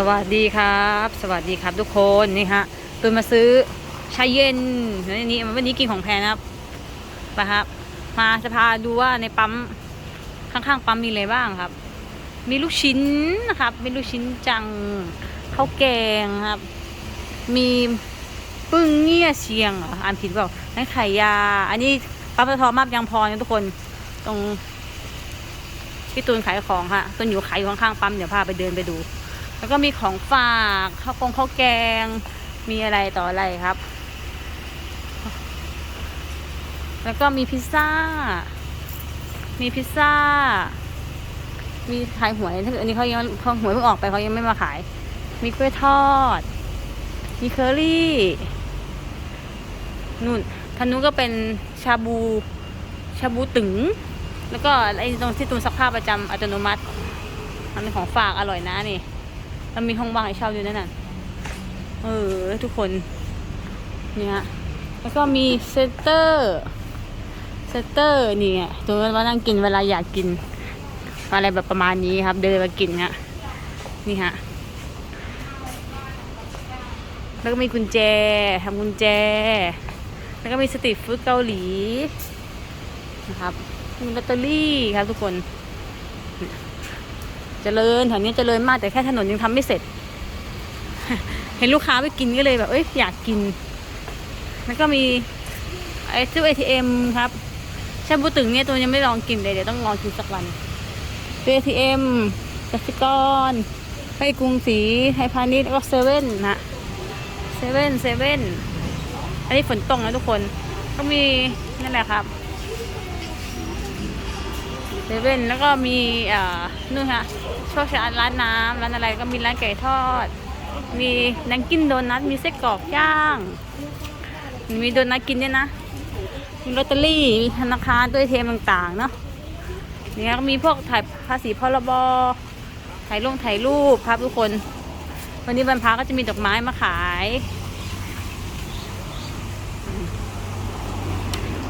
สวัสดีครับ สวัสดีครับทุกคนนี่ฮะตุนมาซื้อชาเย็นวันนี้วันนี้กินของแพงนะครับไปครับ มาจะพาดูว่าในปั๊มข้างๆปั๊มมีอะไรบ้างครับ มีลูกชิ้นนะครับมีลูกชิ้นจังข้าวแกงครับ มีปึ้งเงี้ยเชียงเหรออ่านผิดเปล่านั่นไข่ยา อันนี้ปั๊มปตทมาบยังพอนะทุกคนตรงพี่ตูนขายของค่ะตูนอยู่ขายอยู่ข้างๆปั๊มเดี๋ยวพาไปเดินไปดู แล้วก็มีของฝากข้าวกงข้าวแกง มีอะไรต่ออะไรครับ แล้วก็มีพิซซ่า มีพิซซ่า มีขายหวยถ้าเกิดอันนี้เขายังเขาหวยเพิ่งออกไปเขายังไม่มาขาย มีกล้วยทอด มีเคอรี่นู่นทางนู้นก็เป็นชาบู ชาบูตึง แล้วก็ไอ้ตรงที่ตูนซักผ้าประจำอัตโนมัติมันเป็นของฝากอร่อยนะนี่ มันมีห้องว่างให้เช่าอยู่นั่นน่ะเออทุกคน เนี่ยแล้วก็มีเซเตอร์เซเตอร์นี่ไงตัวว่านั่งกินเวลาอยากกิน อะไรแบบประมาณนี้ครับ เดินมากินฮะนี่ฮะแล้วก็มีกุญแจทำกุญแจ แล้วก็มีสตรีทฟู้ดเกาหลีนะครับมีลอตเตอรี่ครับทุกคน เจริญแถวนี้เจริญมากแต่แค่ถนนยังทำไม่เสร็จ เห็นลูกค้าไปกินก็เลยแบบเอ้ยอยากกิน แล้วก็มีไอ้ตู้ ATM ครับชาบูตึงเนี่ยตัวยังไม่ลองกินเลยเดี๋ยวต้องลองกินสักวันตู้ ATM กสิกรไปกรุงศรีไทยพาณิชย์แล้วก็เซเว่นนะเซเว่นเซเว่นอันนี้ฝนตกนะทุกคน ก็มีนั่นแหละครับ เซเว่นแล้วก็มีนู่นฮะโชคชัยร้านน้ำร้านอะไรก็มีร้านไก่ทอด มีนังกินโดนัทมีไส้กรอกย่าง มีโดนัทกินด้วยนะมีลอตเตอรี่มีธนาคารด้วยเทมต่างๆเนาะเนี่ยก็มีพวกถ่ายภาษีพรบถ่ายลงถ่ายรูปครับทุกคน วันนี้บรรพาก็จะมีดอกไม้มาขาย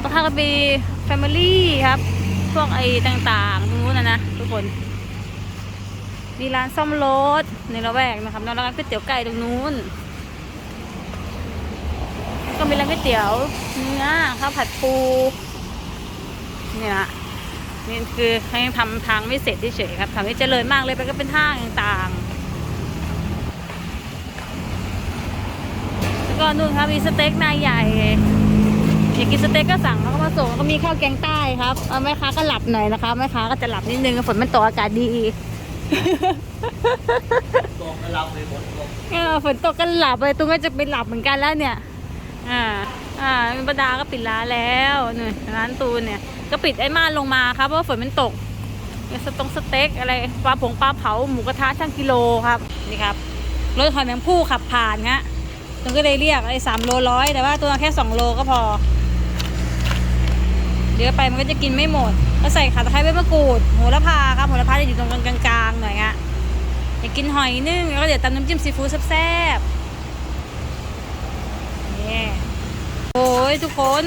ก็ถ้าก็มีแฟมิลี่ครับ พวกไอ้ต่างๆตรงนู้นนะนะทุกคน มีร้านซ่อมรถในละแวกนะครับแล้วร้านก๋วยเตี๋ยวไก่ตรงนู้น ก็มีร้านก๋วยเตี๋ยวเนื้อข้าวผัดปูนี่นะนี่คือเขายังทำทางไม่เสร็จเฉยครับทำให้เจริญมากเลยไปก็เป็นทางต่างๆแล้วก็นู่นครับมีสเต็กนายใหญ่ากกินสเต็กก็สั่งเขาก็มาส่งแล้วก็มีข้าวแกงใต้ครับเอาแม่ค้าก็หลับหน่อยนะคะแม่ค้าก็จะหลับนิดนึงฝนมันตกอากาศดีตรงกับเราเลยหมดลงเออฝนตกก็หลับเลยตุ้งก็จะไปหลับเหมือนกันแล้วเนี่ย อ่า อ่าบรรดาก็ปิดร้านแล้วเนี่ยร้านตูนเนี่ย ก็ปิดไอ้ม่านลงมาครับเพราะว่าฝนมันตกเนี่ยสตงสเต็กอะไรปลาผงปลาเผาหมูกระทะช่างกิโลครับนี่ครับรถหอยแมงผู้ขับผ่านฮะตุ้งก็เลยเรียกไอ้สามโลร้อยแต่ว่าตัวแค่สองโลก็พอ เดี๋ยวไปมันก็จะกินไม่หมดก็ใส่ขาตะไคร้ใบมะกรูดโหระพาครับโหระพาจะอยู่ตรงกลางๆหน่อยฮะอยากกินหอยนึ่งแล้วก็เดี๋ยวตำน้ำจิ้มซีฟู้ดแซ่บๆนี่โอ้ยทุกคน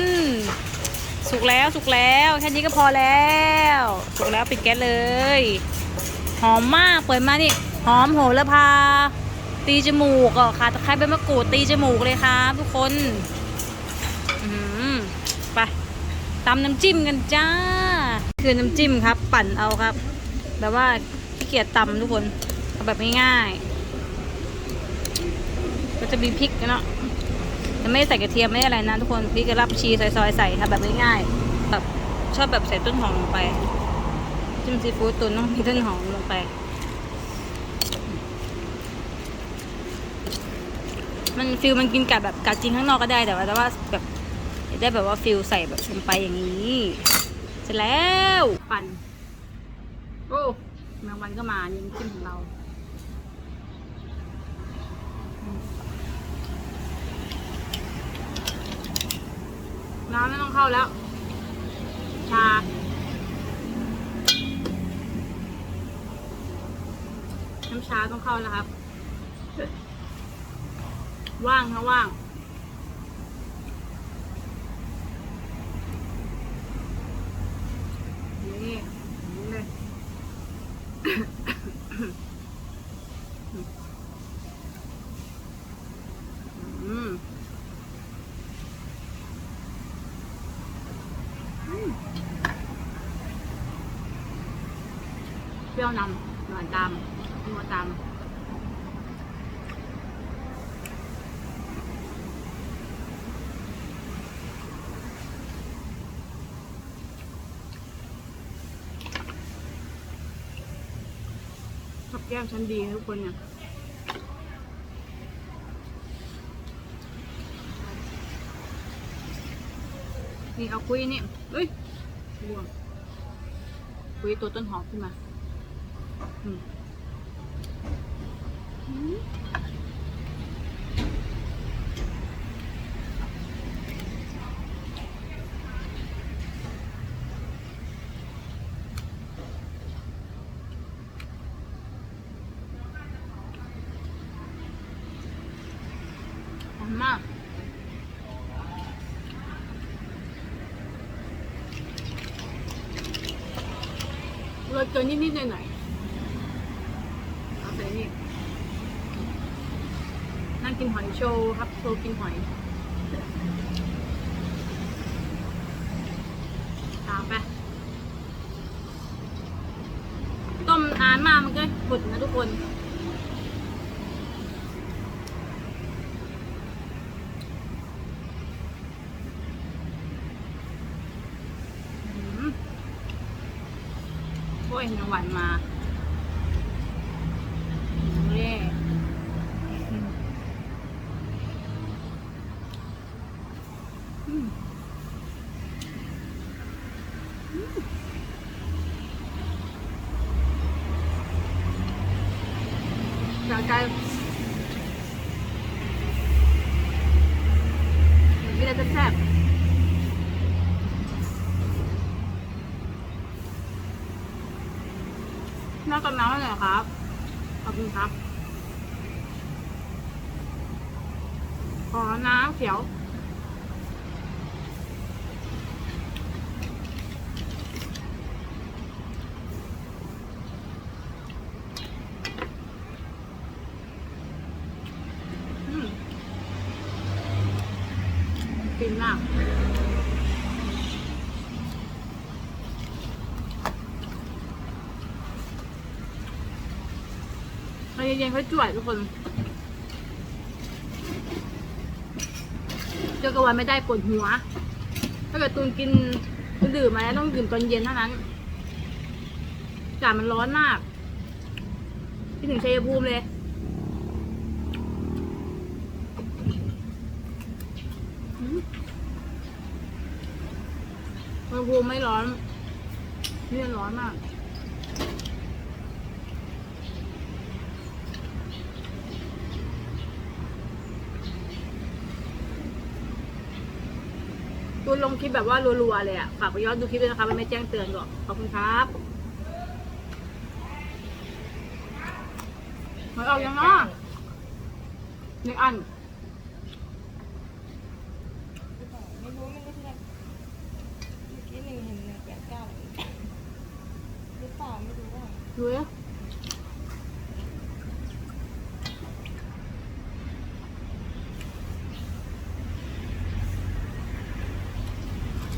สุกแล้วสุกแล้วแค่นี้ก็พอแล้ว สุกแล้วปิดแก๊สเลย หอมมากเปิดมานี่หอมโหระพา ตีจมูกอะขาตะไคร้ใบมะกรูดตีจมูกเลยครับทุกคนอืมไป ตำน้ำจิ้มกันจ้า คือน้ำจิ้มครับ ปั่นเอาครับ แบบว่าขี้เกียจตำทุกคนเอาแบบง่ายๆก็จะมีพริกเนาะแต่ไม่ใส่กระเทียมไม่อะไรนะทุกคนพริกกระลับชีซอยๆใส่ทำแบบง่ายๆแบบชอบแบบใส่ต้นหอมลงไป จิ้มซีฟู้ดตุนต้องมีต้นหอมลงไป มันฟิลมันกินกับแบบกัดจริงข้างนอกก็ได้แต่ว่าแต่ว่าแบบ ได้แบบว่าฟิลใส่แบบลงไปอย่างนี้เสร็จแล้วปั่นโอ้แมงวันก็มานี่น้ำจิ้มของเราน้ำไม่ต้องเข้าแล้ว ชาน้ำชาต้องเข้าแล้วครับ ว่างนะว่าง นี่อย่างนี้เลย รี้ยวนำหวานตามนัวตามกับแก้มชั้นดีทุกคนเนี่ยนี่เอาคุยนี่เอ้ยรวงคุยตัวต้นหอมขึ้นมา อืมอืมหอมมากรสเกินนิดๆหน่อยๆเอาใส่นี่นั่ง กินหอยโชว์ครับโชว์กินหอยตามไปต้มนานมากมันก็หมดนะทุกคนโอ้ยน้ำหวานมาเร่อืมอืม สะใจมีอะไรแซ่บน่ากับน้ำหน่อยครับ ขอบคุณครับ ขอน้ำเขียว เย็นๆค่อยจ่วยทุกคน เจอกระวันไม่ได้ปวดหัว ถ้าเกิดตูนกินดื่มมาแล้วต้องดื่มตอนเย็นเท่านั้นอากามันร้อนมากที่ถึงชัยภูมิเลยอืมชัยภูมิไม่ร้อนเนี่ร้อนมาก ตูนลงคลิปแบบว่ารัวๆเลยอะ ฝากไปย้อนดูคลิปด้วยนะคะ มันไม่แจ้งเตือนก่อนขอบคุณครับหวยออกยังเนาะหนึ่งอันไม่รู้ไม่รู้ที่ไหนเมื่อกี้หนึ่งเห็นหนึ่งแปดเก้าหรือเปล่าไม่รู้ว่าดูดิ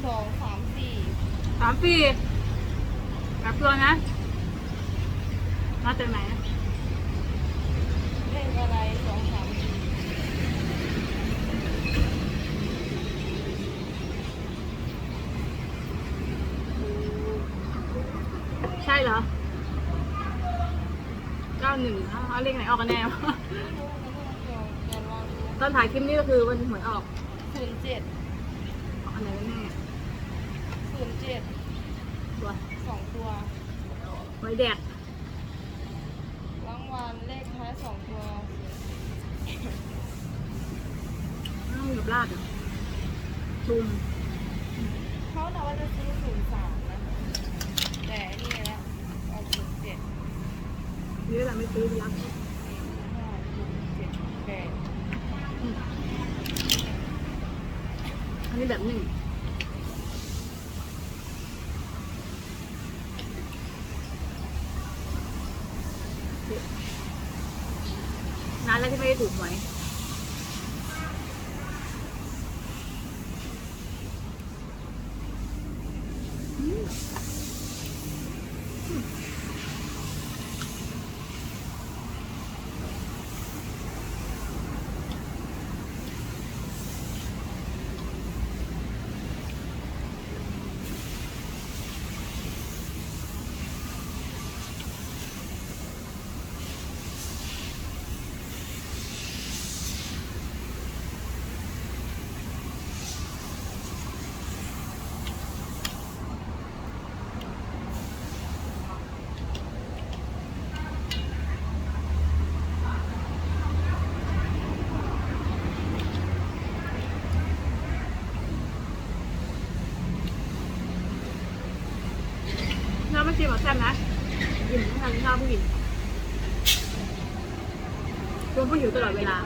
สองสามสี่ สาม ปีกลับตัวนะ มาจากไหนเลขอะไรสองสามสี่ใช่เหรอเก้าหนึ่งเอาเลขไหนออกกันแน่ไม่รู้นะเดี๋ยวเดี๋ยวรอดูตอนถ่ายคลิปนี้ก็คือวันหวยออกศูนย์เจ็ดออกอันไหนกันแน่ศูนย์เจ็ดตัวสองตัว หวยแดกรางวัลเลขท้ายสองตัวน้ำกับลาดอะชุมเขาแต่ว่าจะซื้อศูนย์สามนะ แต่นี่ละเอาศูนย์เจ็ดเยอะแต่ไม่ซื้อยักษ์สี่ห้าหกเจ็ดแปดอันนี้แบบหนึ่งนานแล้วที่ไม่ได้ ถูกหวย ที่มาแซ่บนะอิ่มทั้งข้าวผู้หญิงรวมผู้หญิงตลอดเวลา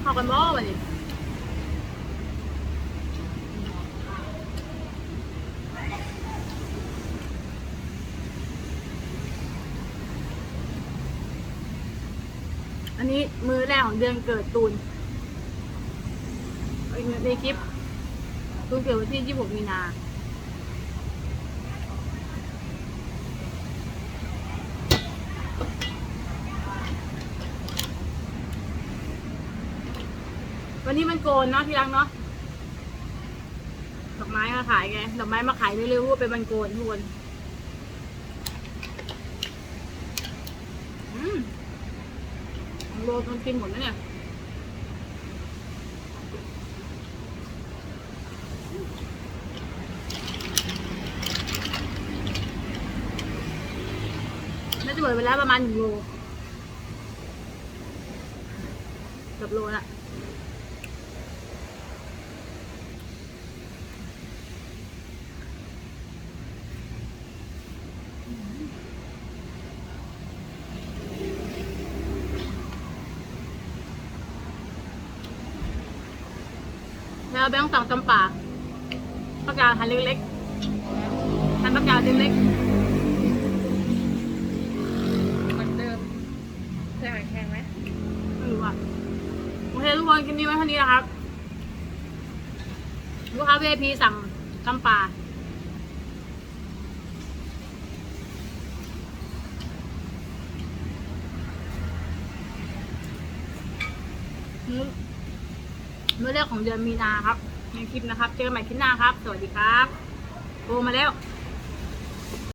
เข้ากันบ่วันนี้อันนี้มือแรกของเดือนเกิดตูน ในคลิปตูนเกิดวันที่ 26 มีนาวันนี้มันโกนเนาะที่รักเนาะดอกไม้มาขายไงดอกไม้มาขายเร็วๆว่าเป็นวันโกนทุกคนอืมโลมันกินหมดแล้วเนี่ย น่าจะหมดไปแล้วประมาณหนึ่งโลกับโลละแล้วแบงค์สั่งตำป่าปากกาหันเล็กๆหันปากกาเล็กเหมือนเดิมใส่หอยแครงไหม ๆไม่รู้อะ โอเคทุกคนคลิปนี้ไว้เท่านี้นะครับ ลูกค้า VIP สั่งตำป่ามื้อมื้อแรกของเดือนมีนาครับ ในคลิปนะครับ เจอกันใหม่คลิปหน้าครับ สวัสดีครับโทรมาแล้ว